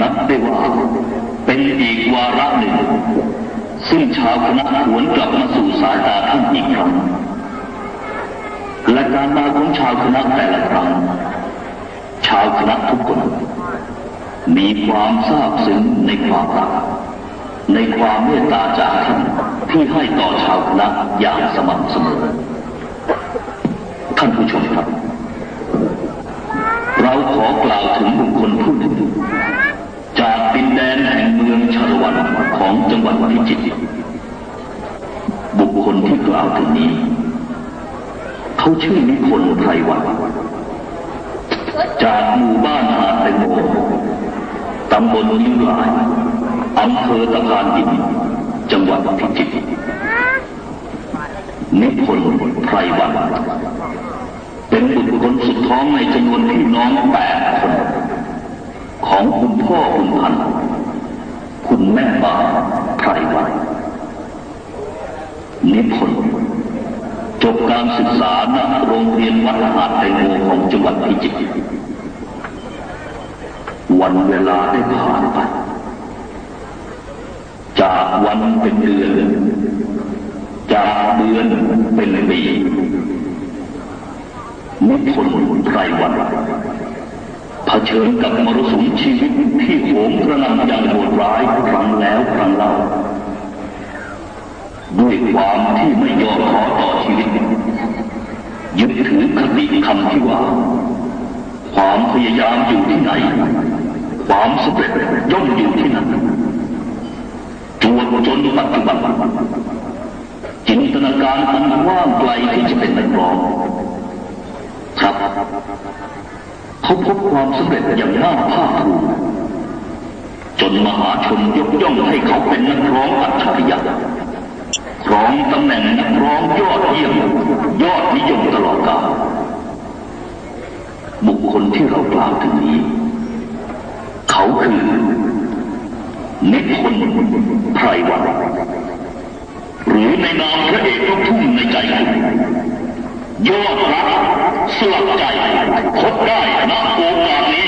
นับได้ว่าเป็นอีกวาระหนึ่ง ซึ่งชาวคณะหวนกลับมาสู่สายตาท่านอีกครั้งและการมาของชาวคณะแต่ละครั้งชาวคณะทุกคน มีความซาบซึ้งในความรัก ในความเมตตาจากท่านที่ให้ต่อชาวคณะอย่างสม่ำเสมอ ท่านผู้ชมครับ เราขอกล่าวถึงบุคคลผู้หนึ่ง ของจังหวัดพิจิตรบุคคลที่กล่าวถึงนี้ เขาชื่อนิพนธ์ไพรวันจากหมู่บ้านหาดแตงโมตำบลนิ้วลายอำเภอตะพานหินจังหวัดพิจิตรนิพนธ์ไพรวันเป็นบุตรคนสุดท้องในจำนวนพี่น้องแปดคน ของคุณพ่อคุณพันธ์ คุณแม่ป่าไพรวันนิพนธ์จบการศึกษาณโรงเรียนวัดหาดไทโมของจังหวัดพิจิตรวันเวลาได้ผ่านไป จากวันเป็นเดือน จากเดือนเป็นปีนิพนธ์ไพรวัน เผชิญกับมรสุมชีวิตที่โหมกระหน่ำอย่างโหดร้ายครั้งแล้วครั้งเล่าด้วยความที่ไม่ยอมขอต่อชีวิตยึดถือคติคำที่ว่า ความพยายามอยู่ที่ไหน ความสำเร็จย่อมอยู่ที่นั่นจวบจนปัจจุบันจินตนาการอันกว้างไกลที่จะเป็นนักร้องครับ เขาพบความสำเร็จอย่างน่าภาคภูมิจนมหาชนยกย่องให้เขาเป็นนักร้องอัจฉริยะครองตำแหน่งนักร้องยอดเยี่ยมยอดนิยมตลอดกาลบุคคลที่เรากล่าวถึงนี้ เขาคือนิพนธ์ไพรวันหรือในนามพระเอกลูกทุ่งในใจคุณยอดรัก สลักใจพบได้ณโอกาสนี้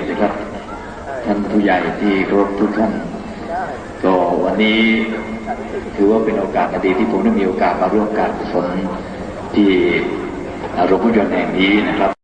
ตินะครับ ท่านผู้ใหญ่ที่เคารพทุกท่าน ก็วันนี้ถือว่าเป็นโอกาสอดีที่ผมได้มีโอกาสมาร่วมการกุศลที่โรงพยาบาลแห่งนี้นะครับ